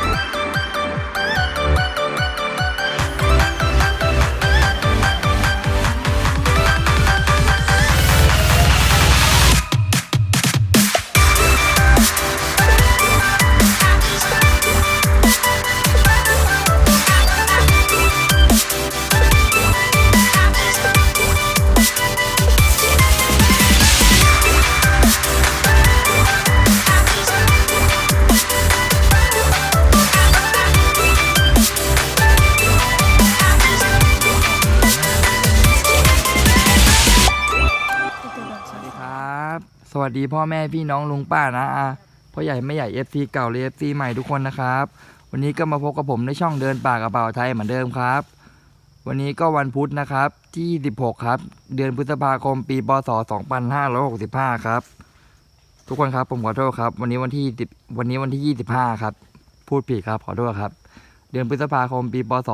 Bye. วัสดีพ่อแม่พี่น้องลุงป้านะอาพ่อใหญ่ไม่ใหญ่เอฟซีเก่าเลยเอฟซีใหม่ทุกคนนะครับ วันนี้ก็มาพบกับผมในช่องเดินป่ากับเป่าไทยเหมือนเดิมครับ วันนี้ก็วันพุธนะครับที่ 16 ครับ เดือนพฤษภาคมปีพศ 2565 ครับ ทุกคนครับผมขอโทษครับ วันนี้วันที่10วันนี้วันที่ 25 ครับ พูดผิดครับขอโทษครับ เดือนพฤษภาคมปีพศ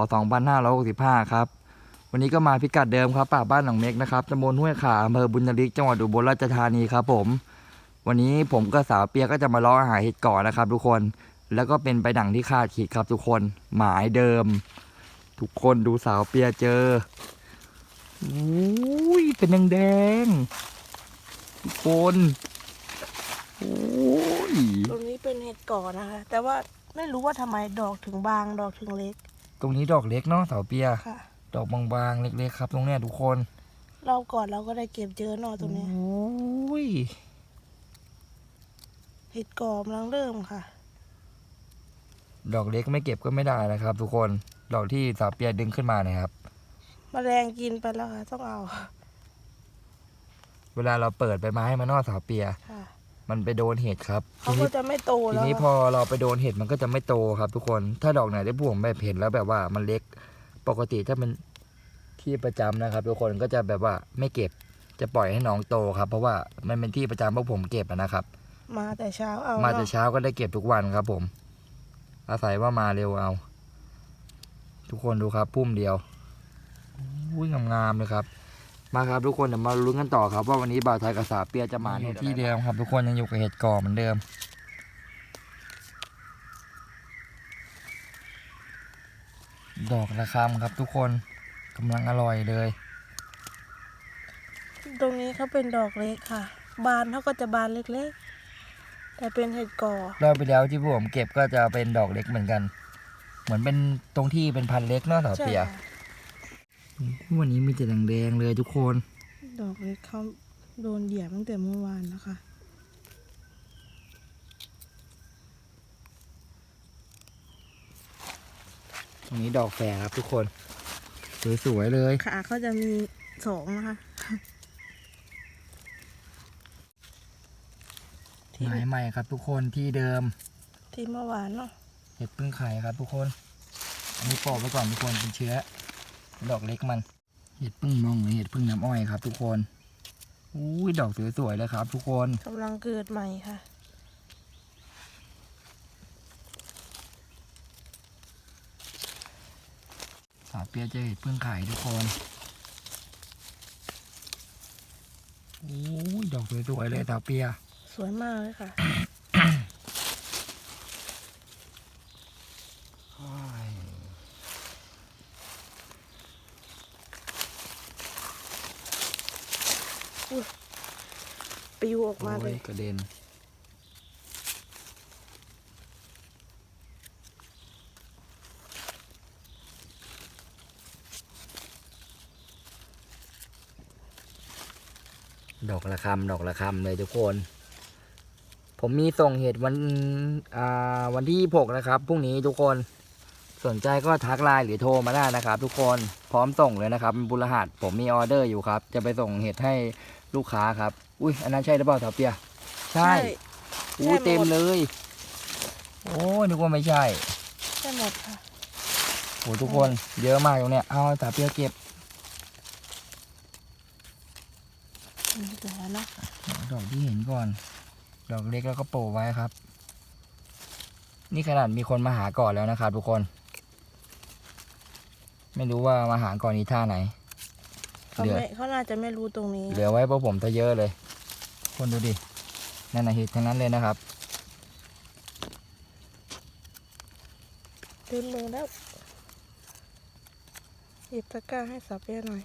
2565 ครับ วันนี้ก็มาพิกัดเดิมครับป่าบ้านหนองเม็กนะครับตำบลห้วยขาอำเภอบุญนริกจังหวัดอุบลราชธานีครับผม วันนี้ผมกับสาวเปียก็จะมาล้อหาเห็ดก่อนนะครับ ทุกคนแล้วก็เป็นไปดังที่คาดคิดครับทุกคนหมายเดิม ทุกคนดูสาวเปียเจออุ้ยเป็นแดงๆทุกคนโอ้ยตรงนี้เป็นเห็ดก่อนะคะ แต่ว่าไม่รู้ว่าทำไมดอกถึงบางดอกถึงเล็ก ตรงนี้ดอกเล็กเนาะสาวเปียค่ะ ดอกบางๆ เล็กๆ ครับ ตรงเนี้ยทุกคนรอบก่อนเราก็ได้เก็บเยอะหน่อยตรงเนี้ยโอ้ยเห็ดก่อกำลังเริ่มค่ะ ดอกเล็กไม่เก็บก็ไม่ได้นะครับ ทุกคน ดอกที่สาวเปียดึงขึ้นมาเนี่ยครับ แมลงกินไปแล้วค่ะ ต้องเอาเวลาเราเปิดใบไม้มานอกสาวเปีย ค่ะ มันไปโดนเห็ดครับเขาทีก็นี้จะไม่โตทีแล้วนี้พค่ะอเราไปโดนเห็ดมันก็จะไม่โตครับ ทุกคน ถ้าดอกไหนได้พวงแบบเห็นแล้วแบบว่ามันเล็ก ปกติถ้ามันที่ประจำนะครับ ทุกคนก็จะแบบว่าไม่เก็บจะปล่อยให้น้องโตครับ เพราะว่ามันเป็นที่ประจำพวกผมเก็บอะนะครับ มาแต่เช้าเอามาแต่เนาะเช้าก็ได้เก็บทุกวันครับ ผม อาศัยว่ามาเร็วเอา ทุกคนดูครับ พุ่มเดียวอุ้ยงามๆเลยครับ มาครับทุกคนเดี๋ยวมาลุ้นกันต่อครับ ว่าวันนี้บ่าวไทยกับสาวเปียจะมาอยู่ที่เดิมครับ ทุกคนยังอยู่กับเห็ดก่อเหมือนเดิม ดอกระคำครับทุกคนกำลังอร่อยเลย ตรงนี้เขาเป็นดอกเล็กค่ะ บานเขาก็จะบานเล็กๆ แต่เป็นเห็ดก่อรอบไปแล้วที่ผมเก็บก็จะเป็นดอกเล็กเหมือนกัน เหมือนเป็นตรงที่เป็นพันเล็กเนาะสาวใช่เปียค่ะวันนี้มีแต่แดงๆเลยทุกคน ดอกเล็กเขาโดนเหยียบตั้งแต่เมื่อวานนะคะ รงนี้ดอกแฝดครับทุกคน สวยๆเลย ขาเขาจะมีสองนะคะ ที่ หมายใหม่ครับทุกคนที่เดิมที่เมื่อวานเนาะเห็ดพึ่งไข่ครับทุกคน อันนี้ปอกไว้ก่อนทุกคนเป็นเชื้อ ดอกเล็กมัน เห็ดพึ่งมองหรือเห็ดพึ่งน้ำอ้อยครับ ทุกคนอุ้ยดอกสวยๆเลยครับ ทุกคน กำลังเกิดใหม่ค่ะาวเปียเจอเห็ดพึ่งไข่ทุกคนอุ้ยดอกสวยๆเลยสาวเปีย สวยมากเลยค่ะโอ้ยปิวออกมาเลโอ้ยย กระเด็น ดอกละคำดอกละคำเลยทุกคน ผมมีส่งเหตุวันอ่าวันที่26นะครับพรุ่งนี้ทุกคนสนใจก็ทักไลน์หรือโทรมาได้นะครับ ทุกคนพร้อมส่งเลยนะครับเป็นบุรหัสผมมีออเดอร์อยู่ครับ จะไปส่งเห็ดให้ลูกค้าครับ อุ้ยอันนั้นใช่หรือเปล่าสาวเปียใช่อู้ใช่หมดเต็มเลย โอ้นึกว่าไม่ใช่ใช่หมดค่ะโอ้ทุกคนเยอะมากตรงเนี้ยเอาสาวเปียเก็บ นี่เดี๋ยวนะดอกที่เห็นก่อน ดอกเล็กแล้วก็โปะไว้ครับ นี่ขนาดมีคนมาหาก่อนแล้วนะครับทุกคน ไม่รู้ว่ามาหาก่อนนี้ท่าไหนเขาเหลือไม่เขาน่าจะไม่รู้ตรงนี้ เหลือไว้เพราะผมซะเยอะเลย คนดูดินั่นนะเห็ดทั้งนั้นเลยนะครับเต็มมือแล้วหยิบตะกร้าให้สับเปียหน่อย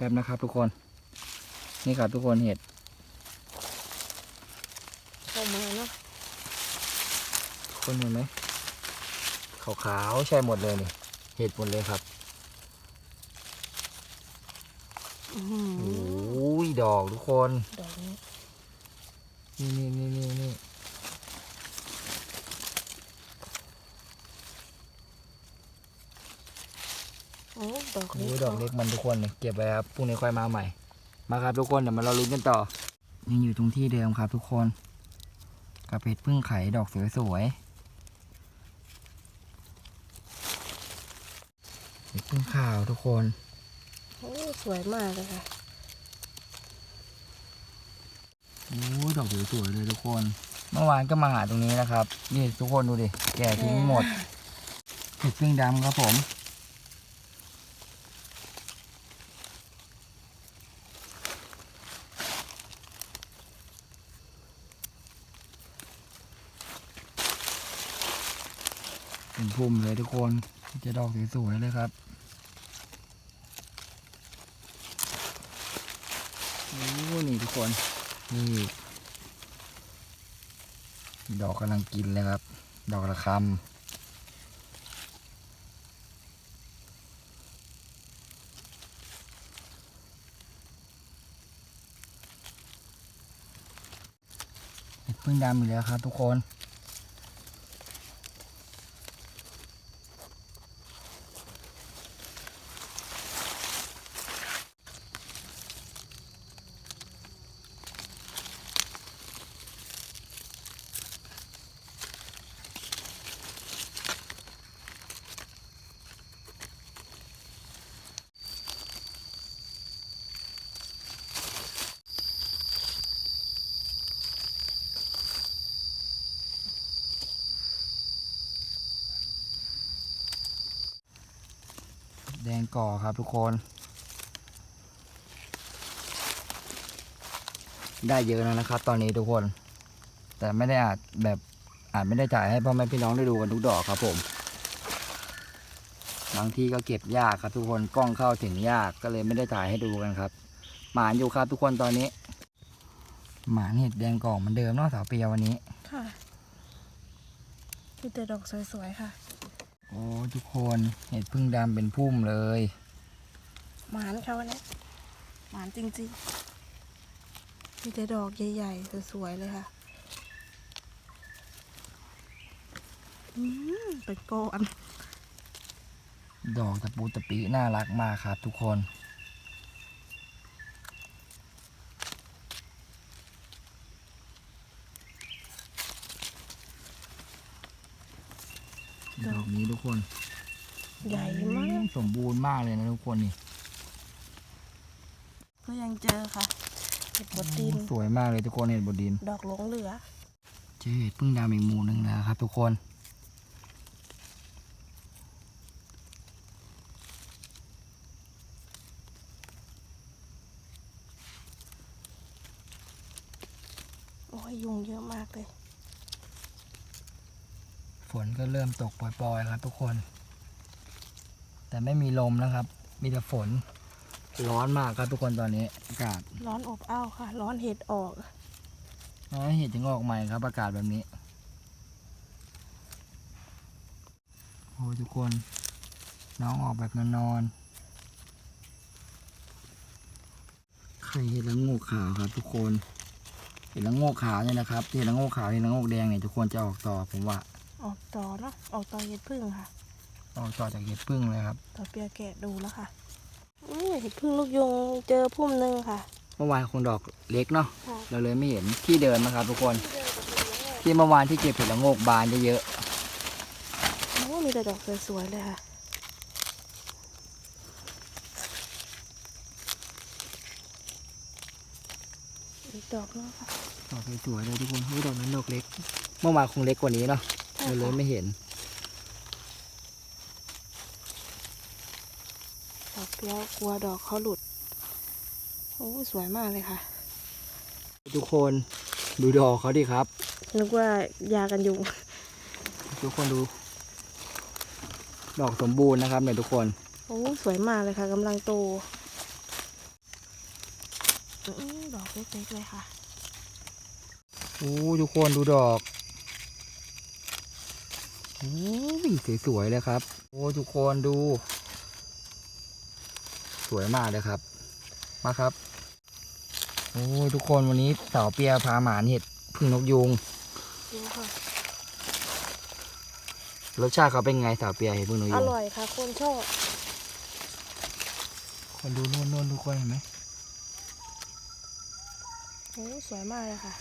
แป๊บนะครับ ทุกคน นี่ครับทุกคนเห็ดเข้ามาเนาะคนเห็นไหมขาวๆใช่หมดเลยนี่เห็ดหมดเลยครับอื้อหือโอ้ยดอกทุกคน ดอกนี้นี่นี่นี่นี่ โอ้ดดอกโอ้เล็กยดอกเล็กมันทุกคนเลยเก็บไว้ครับพรุ่งนี้ค่อยมาใหม่ มาครับทุกคนเดี๋ยวมาเราลุ้นกันต่อยังอยู่ตรงที่เดิมครับทุกคนกับเห็ดพึ่งไข่ดอกสวยๆเห็ดพึ่งขาวทุกคน โอ้สวยมากเลยค่ะโอ้ยดอกสวยๆเลยทุกคน เมื่อวานก็มาหาตรงนี้นะครับ นี่ทุกคนดูดิ แก่ทิ้งหมดเห็ดพึ่งดำครับผม ทุ่มเลยทุกคนจะดอกสวยๆเลยครับโอ้นี่ทุกคนนี่ดอกกำลังกินเลยครับ ดอกระคำเห็ดพึ่งดำอยู่แล้วครับทุกคน ก่อครับทุกคน ได้เยอะแล้วนะครับ ตอนนี้ทุกคน แต่ไม่ได้อาจแบบอาจไม่ได้จ่ายให้พ่อแม่พี่น้องได้ดูกันทุกดอกครับผมบางทีก็เก็บยากครับทุกคนกล้องเข้าถึงยากก็เลยไม่ได้ถ่ายให้ดูกันครับ หมานอยู่ครับทุกคนตอนนี้ หมานเห็ดแดงก่อเหมือนเดิมเนาะสาวเปียวันนี้ ค่ะมีแต่ดอกสวยๆค่ะ โอ้ทุกคนเห็ดพึ่งดำเป็นพุ่มเลยหมานเขาเนี่ยหมานจริงๆ มีแต่ดอกใหญ่ๆ สวยๆเลยค่ะ อืมเป็นก้อน ดอกตะปูตะปีน่ารักมากครับทุกคน ดอกนี้ทุก คนใหญ่มากสมบูรณ์มากเลยนะทุกคนนี่ ก็ยังเจอค่ะเห็ดบดดิน สวยมากเลยทุกคนเห็ดบดดิน ดอกหลงเหลือ เจอเห็ดพึ่งดำอีกหมู่หนึ่งแล้วครับทุกคน โอ้ยยุงเยอะมากเลย ฝน ก็เริ่มตกปล่อยๆครับทุกคน แต่ไม่มีลมแล้วครับ มีแต่ฝน ร้อนมากครับทุกคนตอนนี้ อากาศร้อนอบอ้าวค่ะ ร้อนเห็ดออก น้อยเห็ดจึงออกใหม่ครับ อากาศแบบนี้ โอ้ทุกคน น้องออกแบบนอนๆไข่เห็ดละโงกขาวครับทุกคนเห็ดละโงกขาวเนี่ยนะครับที่เห็ดละโงกขาวเห็ดละโงกแดงเนี่ยทุกคนจะออกต่อผมว่า ออกต่อเนาะออกต่อเห็ดพึ่งค่ะออกต่อจากเห็ดพึ่งเลยครับ ต่อเปียแกะดูแล้วค่ะอุ้ยเห็ดพึ่งลูกยุงเจอพุ่มหนึ่งค่ะเมื่อวานคงดอกเล็กเนาะค่ะเราเลยไม่เห็นที่เดินนะครับทุกคน ที่เมื่อวานที่เก็บเห็ดละโงกบานเยอะโอ้มีแต่ดอกสวยๆเลยค่ะอีกดอกนึงค่ะๆดอกสวยๆเลยทุกคนเฮ้ยดอกนั้นดอกเล็ก เมื่อวานคงเล็กกว่านี้เนาะใช่ เราเลยค่ะไม่เห็นดอกเปรี้ยวกลัวดอกเขาหลุดโอ้ยสวยมากเลยค่ะ ทุกคนดูดอกเขาดิครับนึกว่ายากันยุงทุกคนดู ดอกสมบูรณ์นะครับเนี่ยทุกคนโอ้สวยมากเลยค่ะกำลังโตอื้อดอกเล็กๆเลยค่ะโอ้ทุกคนดูดอก โอ้ยสวยๆเลยครับ โอ้ทุกคนดู สวยมากเลยครับ มาครับ โอ้ทุกคนวันนี้สาวเปียพาหมานเห็ดพึ่งนกยูงดูค่ะรสชาติเขาเป็นไงสาวเปียเห็ดพึ่งนกอยูงร่อยค่ะคนชอบคนดูโน่นโน่นทุกคนเห็นไหมโอ้สวยมากเลยค่ะ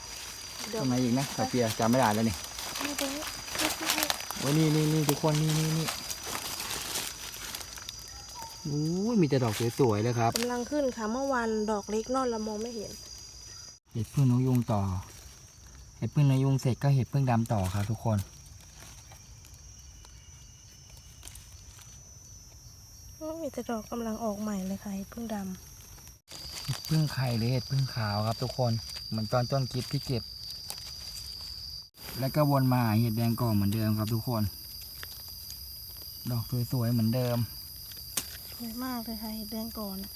ตเดี๋ยวรงไหนอีกนะสาวเปียจำไม่ได้แล้วนี่นี่ตรงนี้นี่ตรงนี้ โอ้นี่นี่นี่ทุกคนนี่นี่นี่โอ้ยมีแต่ดอกสวยๆเลยครับกำลังขึ้นค่ะเมื่อวานดอกเล็กนอนเรามองไม่เห็น เห็ดพึ่งนกยุงต่อ เห็ดพึ่งนกยุงเสร็จก็เห็ดพึ่งดำต่อครับทุกคนโอ้มีแต่ดอกกำลังออกใหม่เลยค่ะเห็ดพึ่งดเห็ดพึ่งไข่หรือเห็ดพึ่งขาวครับทุกคน เหมือนตอนต้นคลิปที่เก็บ แล้วก็วนมาหาเห็ดแดงก่อนเหมือนเดิมครับทุกคน ดอกสวยๆเหมือนเดิมำสวยมากเลยค่ะเห็ดแดงก่อนอะ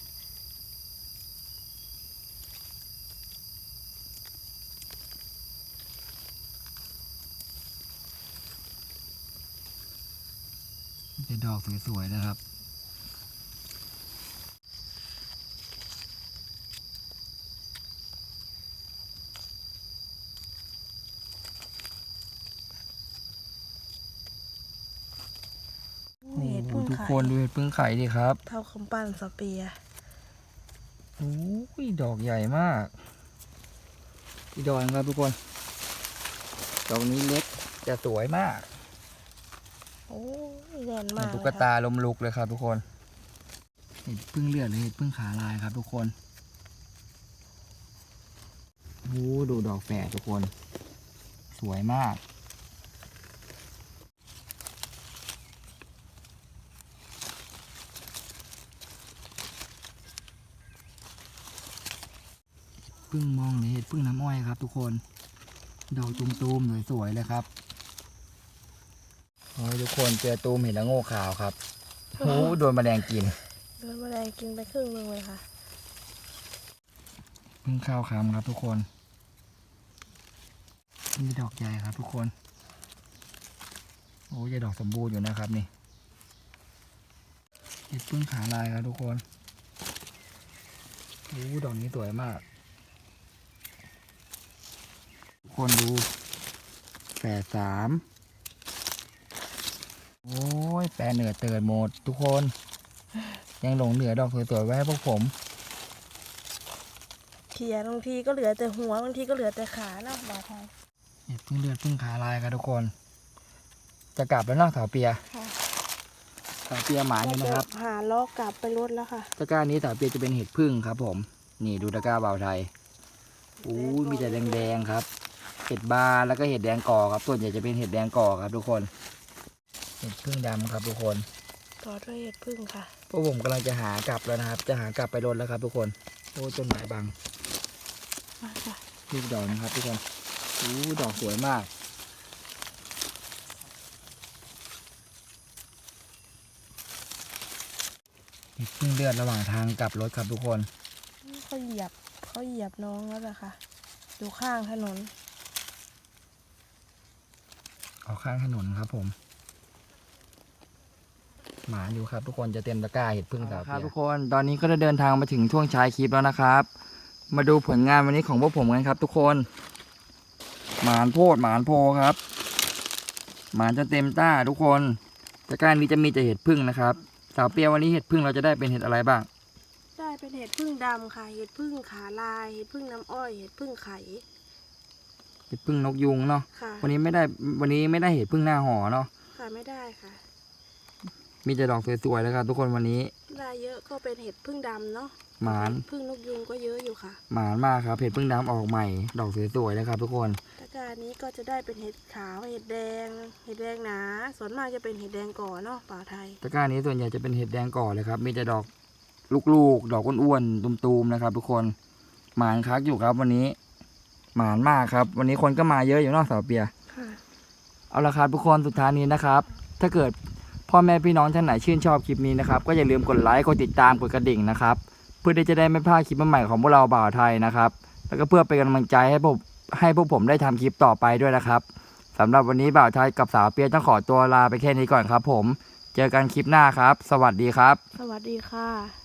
มีแต่ดอกสวยๆนะครับ โอ้ เห็ด โห พึ่ง ทุก ไข่ คนดูเห็ดพึ่งไข่ดิครับเท่าคำปั้นสเปียร์โอ้ยดอกใหญ่มากอีดอนครับทุกคนดอกนี้เล็กจะสวยมากโอ้ยแน่นเหมืมาอนกตุ๊กเลยค่ะตาลมลุกเลยครับ ทุกคนเห็ดพึ่งเลือดหรือเห็ดพึ่งขาลายครับทุกคนโอ้ดูดอกแฝดทุกคน สวยมาก พึ่งมองหรือเห็ดพึ่งน้ำอ้อยครับ ทุกคน ดอกตูมๆสวยๆเลยครับโอ้ยทุกคนเจอตูมเห็ดละโง่ขาวครับโอ้โดนแมลงกิน โดนแมลงกินไปครึ่งหนึงเลยค่ะพึ่งข้าวคำครับทุกคนนี่ดอกใหญ่ครับ ทุกคน โอ้ยดอกสมบูรณ์อยู่นะครับนี่เห็ดพึ่งขาลายครับทุกคนโอ้ดอกนี้สวยมาก ทุก คนดูแฝดสามโอ้ยแปรเหนือเตือนหมดทุกคน ยังหลงเหนือดอกสวยๆไว้ให้พวกผมเขียบางทีก็เหลือแต่หัวบางทีก็เหลือแต่ขาเนาะบาทไทยเห็ดพึ่งเลือดพึ่งขาลายครับทุกคน จะกลับแล้วเนาะสาวเปียค่ะสาวเปียหมาอยู่นะครับ หาล้อกลับไปรถแล้วค่ะตะกร้านี้สาวเปียจะเป็นเห็ดพึ่งครับ ผม นี่ดูตะกร้าเบาวไทยอู้ยมีแต่แดงๆครับเห็ดบานแล้วก็เห็ดแดงก่อครับส่วนใหญ่จะเป็นเห็ดแดงก่อครับทุกคน เห็ดพึ่งดำครับทุกคนต่อด้วยเห็ดพึ่งค่ะพวกผมกำลังจะหากลับแล้วนะครับ จะหากลับไปรถแล้วครับ ทุกคนโอ้ยต้นไม้บังมาค่ะลูกดอกนะครับทุกคนอู้ดอกสวยมากเห็ดพึ่งเลือดระหว่างทางกลับรถครับทุกคนเขาเหยียบเขาเหยียบน้องแล้วล่ะค่ะ อยู่ข้างถนน ออกข้างถนนครับผม หมาอยู่ครับ ทุกคนจะเต็มตะกร้าเห็ดพึ่งครับทุกคนตอนนี้ก็ได้เดินทางมาถึงช่วงท้ายคลิปแล้วนะครับ มาดูผลงานวันนี้ของพวกผมกันครับ ทุกคน หมานโพดหมานโพครับ หมานจะเต็มต้าทุกคนตะกร้านี้จะมีแต่เห็ดพึ่งนะครับสาวเปียวันนี้เห็ดพึ่งเราจะได้เป็นเห็ดอะไรบ้าง ได้เป็นเห็ดพึ่งดำค่ะ เห็ดพึ่งขาลาย เห็ดพึ่งน้ำอ้อย เห็ดพึ่งไข่ เห็ดพึ่งนกยุงเนาะค่ะวันนี้ไม่ได้วันนี้ไม่ได้เห็ดพึ่งหน้าห่อเนาะค่ะไม่ได้ค่ะ มีแต่ดอกสวยๆแล้วครับทุกคนวันนี้ ได้เยอะก็เป็นเห็ดพึ่งดำเนาะหมานพึ่งนกยุงก็เยอะอยู่ค่ะหมานมากครับเห็ดพึ่งดำออกใหม่ ดอกสวยๆเลยครับ ทุกคนตะกร้านี้ก็จะได้เป็นเห็ดขาวเห็ดแดง เห็ดแดงหนาส่วนมากจะเป็นเห็ดแดงก่อเนาะป่าไทยตะกร้านี้ส่วนใหญ่จะเป็นเห็ดแดงก่อเลยครับ มีแต่ดอกลูกๆ ดอกอ้วนๆตุมๆนะครับ ทุกคนหมานคักอยู่ครับวันนี้ หมานมากครับ วันนี้คนก็มาเยอะอยู่เนอกสาวเปียค่ะเอาละครับทุกคนสุดท้ายนี้นะครับ ถ้าเกิดพ่อแม่พี่น้องท่านไหนชื่นชอบคลิปนี้นะครับ ก็อย่าลืมกดไลค์กดติดตามกดกระดิ่งนะครับ เพื่อที่จะได้ไม่พลาดคลิปใหม่ๆของพวกเราบ่าวไทยนะครับ แล้วก็เพื่อเป็นกำลังใจให้พวกให้พวกผมได้ทำคลิปต่อไปด้วยนะครับสำหรับวันนี้บ่าวไทยกับสาวเปียต้องขอตัวลาไปแค่นี้ก่อนครับ ผม เจอกันคลิปหน้าครับ สวัสดีครับ สวัสดีค่ะ